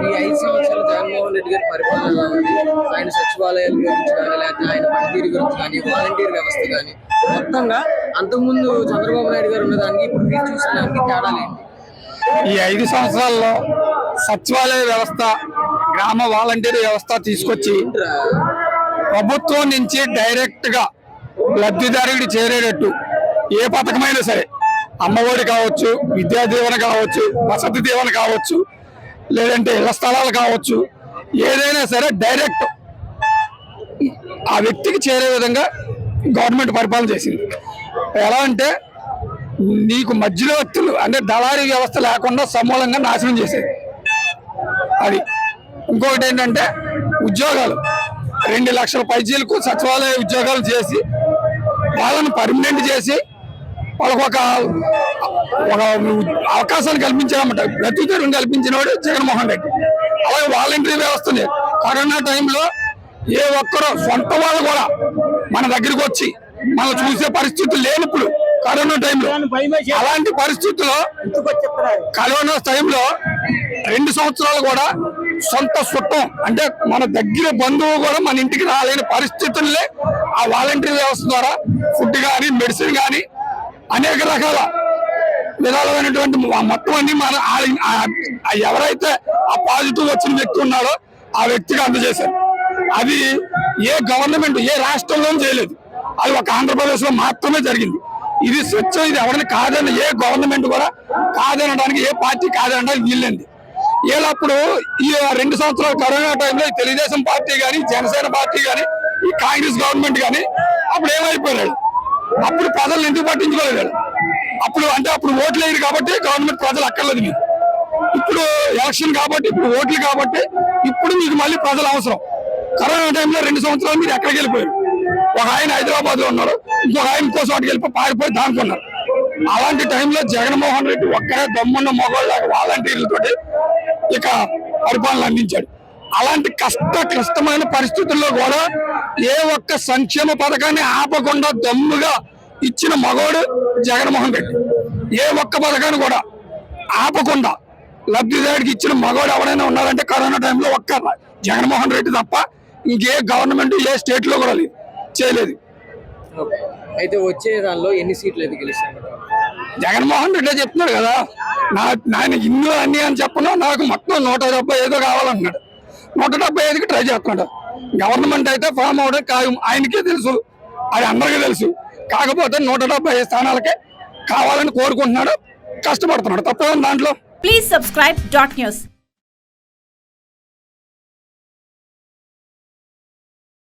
ఈ ఐదు సంవత్సరాలు జగన్మోహన్ రెడ్డి గారి పరిపాలన ఆయన సచివాలయాల గురించి కానీ లేకపోతే ఆయన పనితీరు గురించి కానీ వాలంటీర్ వ్యవస్థ కానీ మొత్తంగా అంతకుముందు చంద్రబాబు నాయుడు గారు ఉన్నదానికి ఇప్పుడు మీరు చూసిన దానికి తేడాలు ఏంటి ఈ ఐదు సంవత్సరాల్లో సచివాలయ వ్యవస్థ గ్రామ వాలంటీర్ వ్యవస్థ తీసుకొచ్చి? ప్రభుత్వం నుంచి డైరెక్ట్గా లబ్ధిదారుడికి చేరేటట్టు ఏ పథకమైనా సరే అమ్మఒడి కావచ్చు విద్యా దీవెన కావచ్చు వసతి దీవెన కావచ్చు లేదంటే ఇళ్ళ స్థలాలు కావచ్చు ఏదైనా సరే డైరెక్ట్ ఆ వ్యక్తికి చేరే విధంగా గవర్నమెంట్ పరిపాలన చేసింది. ఎలా అంటే నీకు మధ్యలో వ్యక్తులు అంటే దళారీ వ్యవస్థ లేకుండా సమూలంగా నాశనం చేసేది. అది. ఇంకొకటి ఏంటంటే ఉద్యోగాలు. రెండు లక్షల పైచీలకు సచివాలయ ఉద్యోగాలు చేసి వాళ్ళను పర్మనెంట్ చేసి వాళ్ళకు ఒక ఒక అవకాశాలు కల్పించారన్నమాట. బ్రతుకుతెరువు కల్పించిన వాడు జగన్మోహన్ రెడ్డి. అలాగే వాలంటరీ వ్యవస్థ కరోనా టైంలో ఏ ఒక్కరో సొంత వాళ్ళు కూడా మన దగ్గరికి వచ్చి మనం చూసే పరిస్థితి లేనప్పుడు కరోనా టైంలో. అలాంటి పరిస్థితుల్లో కరోనా టైంలో రెండు సంవత్సరాలు కూడా సొంత సుట్టం అంటే మన దగ్గర బంధువు కూడా మన ఇంటికి రాలేని పరిస్థితుల్లే ఆ వాలంటరీ వ్యవస్థ ద్వారా ఫుడ్ కానీ మెడిసిన్ కానీ అనేక రకాల విధాలమైనటువంటి మొత్తం అన్ని మన ఎవరైతే ఆ పాజిటివ్ వచ్చిన వ్యక్తి ఉన్నాడో ఆ వ్యక్తికి అందజేశారు. అది ఏ గవర్నమెంట్ ఏ రాష్ట్రంలోనూ చేయలేదు. అది ఒక ఆంధ్రప్రదేశ్లో మాత్రమే జరిగింది. ఇది స్వచ్ఛం ఇది ఎవరిని కాదని ఏ గవర్నమెంట్ కూడా కాదనడానికి ఏ పార్టీ కాదనడానికి వీల్లేదు. వీళ్ళప్పుడు ఈ రెండు సంవత్సరాల కరోనా టైంలో తెలుగుదేశం పార్టీ కానీ జనసేన పార్టీ కానీ ఈ కాంగ్రెస్ గవర్నమెంట్ కానీ అప్పుడు ఏమైపోయాడు అప్పుడు ప్రజలు ఎందుకు పట్టించుకోలేదు అప్పుడు అంటే అప్పుడు ఓట్లు వేయరు కాబట్టి గవర్నమెంట్ ప్రజలు అక్కర్లేదు మీకు. ఇప్పుడు ఎలక్షన్ కాబట్టి ఇప్పుడు ఓట్లు కాబట్టి ఇప్పుడు మీకు మళ్ళీ ప్రజలు అవసరం. కరోనా టైంలో రెండు సంవత్సరాలు మీరు ఎక్కడికి వెళ్ళిపోయారు? ఒక ఆయన హైదరాబాద్లో ఉన్నారు ఇంకొక ఆయన ఇంకో చోటుకి వెళ్ళిపోయి పారిపోయి దానుకున్నారు అలాంటి టైంలో జగన్మోహన్ రెడ్డి ఒక్కరే దమ్మున్న మొగోళ్ళ వాలంటీర్లతోటి ఇక పరిపాలన అందించాడు. అలాంటి కష్ట క్లిష్టమైన పరిస్థితుల్లో కూడా ఏ ఒక్క సంక్షేమ పథకాన్ని ఆపకుండా దమ్ముగా ఇచ్చిన మగోడు జగన్మోహన్ రెడ్డి. ఏ ఒక్క పథకాన్ని కూడా ఆపకుండా లబ్ధిదారుడికి ఇచ్చిన మగవాడు ఎవరైనా ఉన్నారంటే కరోనా టైంలో ఒక్క జగన్మోహన్ రెడ్డి తప్ప ఇంకే గవర్నమెంట్ ఏ స్టేట్లో కూడా లేదు చేయలేదు. అయితే వచ్చే దానిలో ఎన్ని సీట్లు అయితే గెలుస్తారు జగన్మోహన్ రెడ్డి చెప్తున్నాడు కదా నా ఆయన ఇల్లు అన్ని అని చెప్పను నాకు మొత్తం నూట డెబ్బై ఐదు కావాలన్నాడు. నూట డెబ్బై ఐదుకి ట్రై చేస్తున్నాడు. గవర్నమెంట్ అయితే ఫామ్ అవడం ఖాయం ఆయనకే తెలుసు. అది అందరికీ తెలుసు. కాకపోతే నూట డెబ్బై ఐదు స్థానాలకే కావాలని కోరుకుంటున్నాడు కష్టపడుతున్నాడు. తప్ప దాంట్లో? Please subscribe dot news